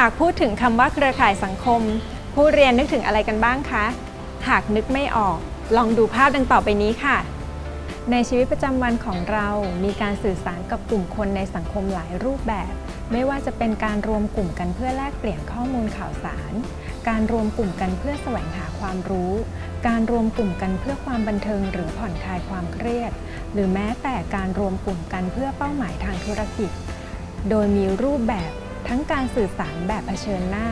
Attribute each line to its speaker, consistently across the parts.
Speaker 1: หากพูดถึงคำว่าเครือข่ายสังคม ผู้เรียนนึกถึงอะไรกันบ้างคะ หากนึกไม่ออก ลองดูภาพดังต่อไปนี้ค่ะ ในชีวิตประจำวันของเรามีการสื่อสารกับกลุ่มคนในสังคมหลายรูปแบบ ไม่ว่าจะเป็นการรวมกลุ่มกันเพื่อแลกเปลี่ยนข้อมูลข่าวสาร การรวมกลุ่มกันเพื่อแสวงหาความรู้ การรวมกลุ่มกันเพื่อความบันเทิงหรือผ่อนคลายความเครียด หรือแม้แต่การรวมกลุ่มกันเพื่อเป้าหมายทางธุรกิจ โดยมีรูปแบบ ทั้งการสื่อสารแบบเผชิญหน้า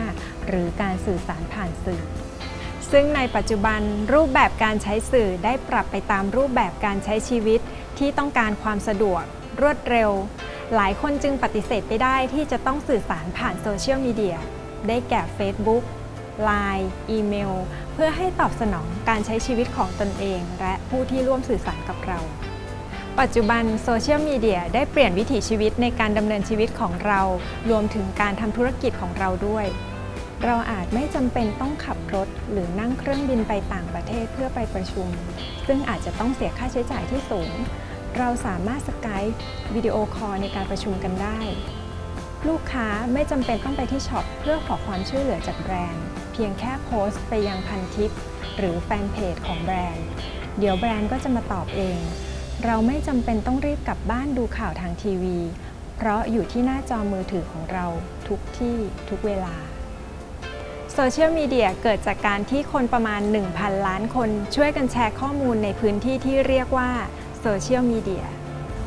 Speaker 1: หรือการสื่อสารผ่านสื่อ ซึ่งในปัจจุบันรูปแบบการใช้สื่อได้ปรับไปตามรูปแบบการใช้ชีวิตที่ต้องการความสะดวก รวดเร็ว หลายคนจึงปฏิเสธไม่ได้ที่จะต้องสื่อสารผ่านโซเชียลมีเดียได้แก่ Facebook Line อีเมล เพื่อให้ตอบสนองการใช้ชีวิตของตนเอง และผู้ที่ร่วมสื่อสารกับเรา ปัจจุบันโซเชียลมีเดียได้เปลี่ยนวิถีชีวิตในการดำเนินชีวิตของเรา รวมถึงการทำธุรกิจของเราด้วย เราอาจไม่จำเป็นต้องขับรถ หรือนั่งเครื่องบินไปต่างประเทศเพื่อไปประชุม ซึ่งอาจจะต้องเสียค่าใช้จ่ายที่สูง เราสามารถสกายวิดีโอคอลในการประชุมกันได้ ลูกค้าไม่จำเป็นต้องไปที่ช็อปเพื่อขอความช่วยเหลือจากแบรนด์ เพียงแค่โพสต์ไปยังพันทิปหรือแฟนเพจของแบรนด์ เดี๋ยวแบรนด์ก็จะมาตอบเอง เราไม่จำเป็นต้องรีบกลับบ้านดูข่าวทางทีวี เพราะอยู่ที่หน้าจอมือถือของเราทุกที่ทุกเวลาโซเชียลมีเดียเกิดจากการที่คนประมาณ 1,000 ล้านคนช่วยกันแชร์ข้อมูลในพื้นที่ที่เรียกว่าโซเชียลมีเดีย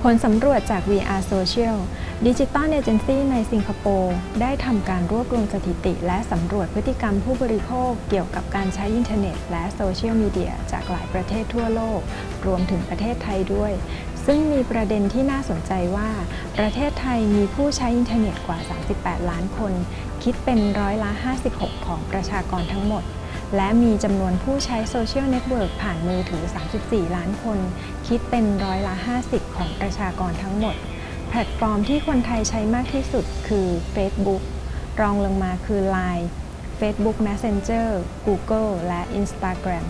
Speaker 1: ผลสำรวจจาก VR Social ดิจิตอลเอเจนซี่ในสิงคโปร์ได้ทำการรวบรวมสถิติ และสำรวจพฤติกรรมผู้บริโภคเกี่ยวกับการใช้อินเทอร์เน็ต และโซเชียลมีเดียจากหลายประเทศทั่วโลก รวมถึงประเทศไทยด้วย ซึ่งมีประเด็นที่น่าสนใจว่า ประเทศไทยมีผู้ใช้อินเทอร์เน็ตกว่า 38 ล้านคน คิดเป็นร้อยละ 56 ของประชากรทั้งหมด และมีจำนวนผู้ใช้โซเชียลเน็ตเวิร์กผ่านมือถือ 34 ล้านคน คิดเป็นร้อยละ 50 ของประชากรทั้งหมด แพลตฟอร์มที่คนไทยใช้มากที่สุดคือ Facebook รองลงมาคือ Line Facebook Messenger Google และ Instagram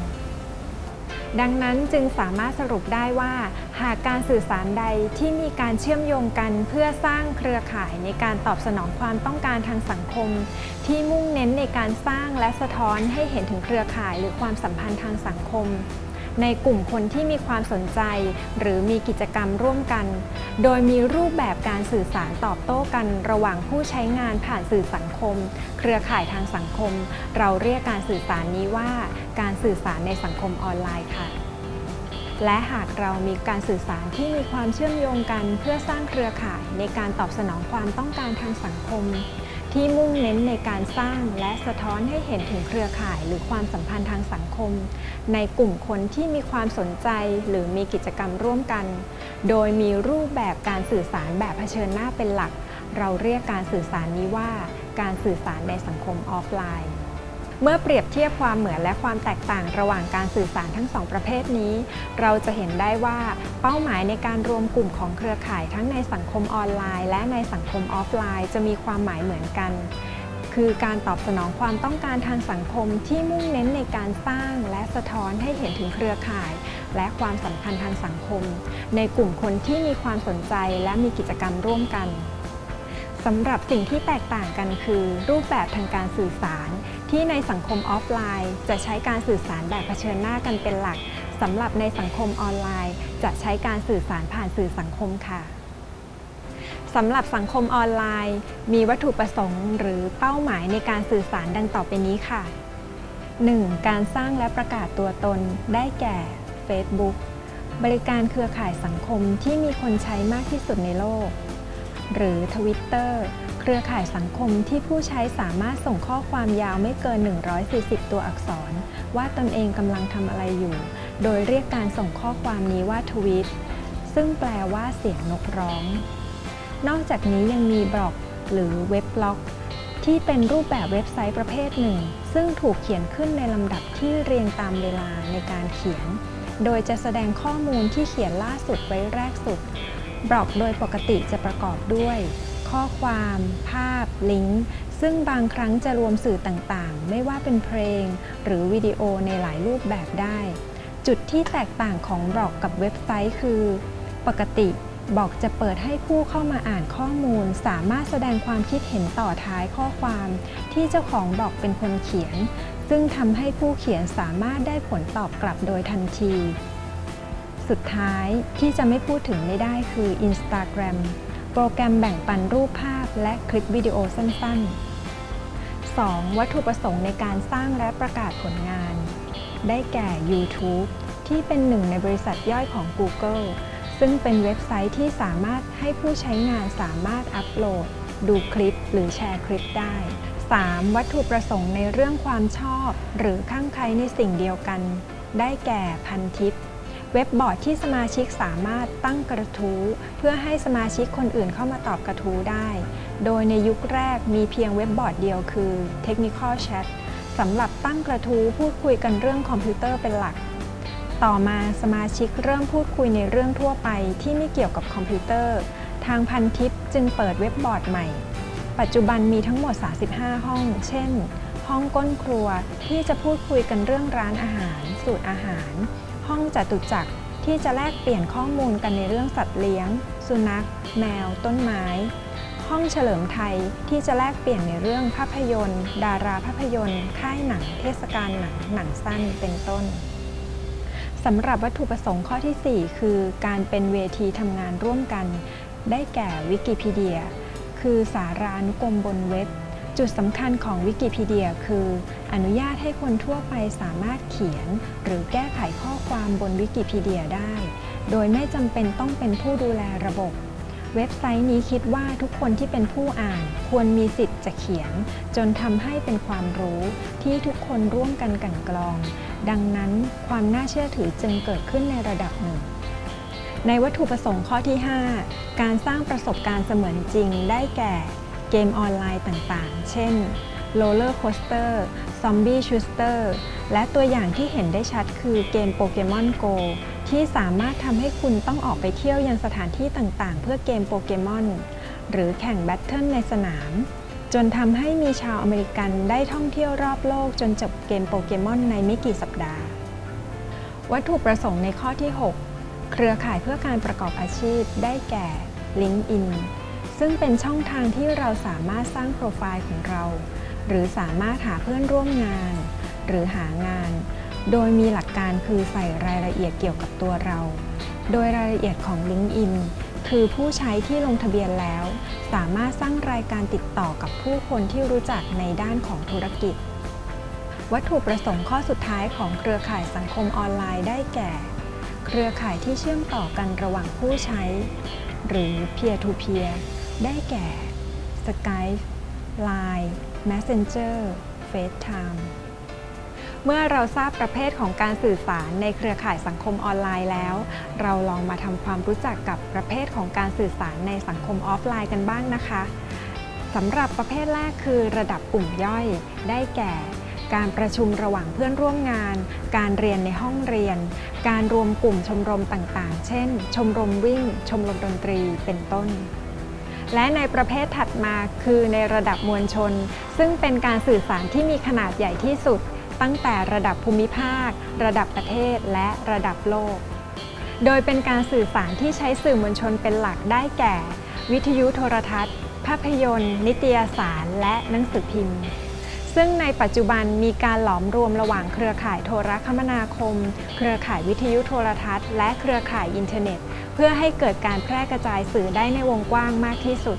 Speaker 1: ดังนั้นจึงสามารถสรุปได้ว่า หากการสื่อสารใดที่มีการเชื่อมโยงกันเพื่อสร้างเครือข่ายในการตอบสนองความต้องการทางสังคม ที่มุ่งเน้นในการสร้างและสะท้อนให้เห็นถึงเครือข่ายหรือความสัมพันธ์ทางสังคม ในกลุ่มคนที่มีความสนใจ หรือมีกิจกรรมร่วมกัน โดยมีรูปแบบการสื่อสารตอบโต้กันระหว่างผู้ใช้งานผ่านสื่อสังคม เครือข่ายทางสังคม เราเรียกการสื่อสารนี้ว่า การสื่อสารในสังคมออนไลน์ค่ะและหากเรามีการสื่อสารที่มีความเชื่อมโยงกัน เพื่อสร้างเครือข่ายในการตอบสนองความต้องการทางสังคม ที่มุ่งเน้นในการสร้างและสะท้อนให้เห็นถึงเครือข่ายหรือความสัมพันธ์ทางสังคม ในกลุ่มคนที่มีความสนใจหรือมีกิจกรรมร่วมกัน โดยมีรูปแบบการสื่อสารแบบเผชิญหน้าเป็นหลัก เราเรียกการสื่อสารนี้ว่า การสื่อสารในสังคมออฟไลน์ เมื่อเปรียบเทียบความเหมือนและความแตกต่างระหว่างการสื่อสารทั้งสองประเภทนี้ เราจะเห็นได้ว่าเป้าหมายในการรวมกลุ่มของเครือข่ายทั้งในสังคมออนไลน์ และในสังคมออฟไลน์ จะมีความหมายเหมือนกัน คือการตอบสนองความต้องการทางสังคมที่มุ่งเน้นในการสร้างและสะท้อนให้เห็นถึงเครือข่าย และความสัมพันธ์ทางสังคม ในกลุ่มคนที่มีความสนใจและมีกิจกรรมร่วมกัน สำหรับสิ่งที่แตกต่างกันคือ รูปแบบทางการสื่อสาร ที่ในสังคมออฟไลน์ จะใช้การสื่อสารแบบเผชิญหน้ากันเป็นหลักสำหรับในสังคมออนไลน์ จะใช้การสื่อสารผ่านสื่อสังคมค่ะสำหรับสังคมออนไลน์ มีวัตถุประสงค์ หรือเป้าหมายในการสื่อสารดังต่อไปนี้ค่ะ 1. การสร้างและประกาศตัวตน ได้แก่ Facebook บริการเครือข่ายสังคมที่มีคนใช้มากที่สุดในโลก หรือ Twitter เครือข่ายสังคมที่ผู้ใช้สามารถส่งข้อความยาวไม่เกิน 140 ตัวอักษร ว่าตนเองกำลังทำอะไรอยู่ โดยเรียกการส่งข้อความนี้ว่าทวีตซึ่งแปลว่าเสียงนกร้อง นอกจากนี้ยังมีบล็อกหรือเว็บบล็อก ที่เป็นรูปแบบเว็บไซต์ประเภทหนึ่ง ซึ่งถูกเขียนขึ้นในลำดับที่เรียงตามเวลาในการเขียน โดยจะแสดงข้อมูลที่เขียนล่าสุดไว้แรกสุด บล็อกโดยปกติจะประกอบด้วย ข้อความ ภาพ ลิงก์ ซึ่งบางครั้งจะรวมสื่อต่างๆ ไม่ว่าเป็นเพลง หรือวิดีโอในหลายรูปแบบได้ จุดที่แตกต่างของบล็อกกับเว็บไซต์คือ ปกติบอกจะเปิดให้ผู้เข้ามาอ่านข้อมูล สามารถแสดงความคิดเห็นต่อท้ายข้อความที่เจ้าของบอกเป็นคนเขียน ซึ่งทำให้ผู้เขียนสามารถได้ผลตอบกลับโดยทันที สุดท้ายที่จะไม่พูดถึงไม่ได้คือ Instagram โปรแกรมแบ่งปันรูปภาพและคลิปวิดีโอสั้นๆ 2. วัตถุประสงค์ในการสร้างและประกาศผลงาน ได้แก่ YouTube ที่เป็นหนึ่งในบริษัทย่อยของ Google ซึ่งเป็นเว็บไซต์ที่สามารถให้ผู้ใช้งานสามารถอัปโหลด ดูคลิปหรือแชร์คลิปได้ 3. วัตถุประสงค์ในเรื่องความชอบ หรือข้างใครในสิ่งเดียวกัน ได้แก่พันทิป เว็บบอร์ดที่สมาชิกสามารถตั้งกระทู้ เพื่อให้สมาชิกคนอื่นเข้ามาตอบกระทู้ได้ โดยในยุคแรกมีเพียงเว็บบอร์ดเดียวคือ Technical Chat สำหรับตั้งกระทู้พูดคุยกันเรื่องคอมพิวเตอร์เป็นหลัก ต่อมาสมาชิกเริ่มพูดคุยในเรื่องทั่วไปที่ไม่เกี่ยวกับคอมพิวเตอร์ ทางพันทิปจึงเปิดเว็บบอร์ดใหม่ ปัจจุบันมีทั้งหมด 35 ห้อง เช่น ห้องก้นครัวที่จะพูดคุยกันเรื่องร้านอาหาร สูตรอาหาร ห้องจตุจักรที่จะแลกเปลี่ยนข้อมูลกันในเรื่องสัตว์เลี้ยง สุนัข แมว ต้นไม้ ห้องเฉลิมไทยที่จะแลกเปลี่ยนในเรื่องภาพยนตร์ ดาราภาพยนตร์ ค่ายหนัง เทศกาลหนัง หนังสั้น เป็นต้นสำหรับวัตถุประสงค์ข้อที่ 4 คือการเป็นเวทีทำงานร่วมกัน ได้แก่วิกิพีเดีย คือสารานุกรมบนเว็บ จุดสำคัญของวิกิพีเดียคืออนุญาตให้คนทั่วไปสามารถเขียน หรือแก้ไขข้อความบนวิกิพีเดียได้ โดยไม่จำเป็นต้องเป็นผู้ดูแลระบบ เว็บไซต์นี้คิดว่าทุกคนที่เป็นผู้อ่าน ควรมีสิทธิ์จะเขียน จนทำให้เป็นความรู้ที่ทุกคนร่วมกันกันกรอง ดังนั้นความน่าเชื่อถือจึงเกิดขึ้นในระดับหนึ่งในวัตถุประสงค์ข้อที่ 5 การสร้างประสบการณ์เสมือนจริงได้แก่ เกมออนไลน์ต่างๆ เช่น Roller Coaster Zombie Shooter และตัวอย่างที่เห็นได้ชัดคือเกมโปเกมอน Go ที่สามารถทำให้คุณต้องออกไปเที่ยวยังสถานที่ต่างๆ เพื่อเกมโปเกมอนหรือแข่งแบทเทิลในสนาม จนทำให้มีชาวอเมริกันได้ท่องเที่ยวรอบโลกจนจบเกมโปเกมอนในไม่กี่สัปดาห์ วัตถุประสงค์ในข้อที่ 6 เครือข่ายเพื่อการประกอบอาชีพได้แก่ LinkedIn ซึ่งเป็นช่องทางที่เราสามารถสร้างโปรไฟล์ของเรา หรือสามารถหาเพื่อนร่วมงาน หรือหางาน โดยมีหลักการคือใส่รายละเอียดเกี่ยวกับตัวเรา โดยรายละเอียดของ LinkedIn คือผู้ใช้ที่ลงทะเบียนแล้ว สามารถสร้างรายการติดต่อกับผู้คนที่รู้จักในด้านของธุรกิจ วัตถุประสงค์ข้อสุดท้ายของเครือข่ายสังคมออนไลน์ได้แก่ เครือข่ายที่เชื่อมต่อกันระหว่างผู้ใช้ หรือ peer to peer ได้แก่ Skype Line Messenger FaceTime เมื่อเราทราบประเภทของการสื่อสารในเครือข่ายสังคมออนไลน์แล้ว เราลองมาทำความรู้จักกับประเภทของการสื่อสารในสังคมออฟไลน์กันบ้างนะคะสำหรับประเภทแรกคือระดับกลุ่มย่อย ได้แก่ การประชุมระหว่างเพื่อนร่วมงาน การเรียนในห้องเรียน การรวมกลุ่มชมรมต่างๆ เช่น ชมรมวิ่ง ชมรมดนตรี เป็นต้น และในประเภทถัดมาคือในระดับมวลชน ซึ่งเป็นการสื่อสารที่มีขนาดใหญ่ที่สุด ตั้งแต่ระดับภูมิภาค ระดับประเทศและระดับโลก โดยเป็นการสื่อสารที่ใช้สื่อมวลชนเป็นหลักได้แก่ วิทยุโทรทัศน์ ภาพยนตร์ นิตยสาร และหนังสือพิมพ์ ซึ่งในปัจจุบันมีการหลอมรวมระหว่างเครือข่ายโทรคมนาคม เครือข่ายวิทยุโทรทัศน์ และเครือข่ายอินเทอร์เน็ต เพื่อให้เกิดการแพร่กระจายสื่อได้ในวงกว้างมากที่สุด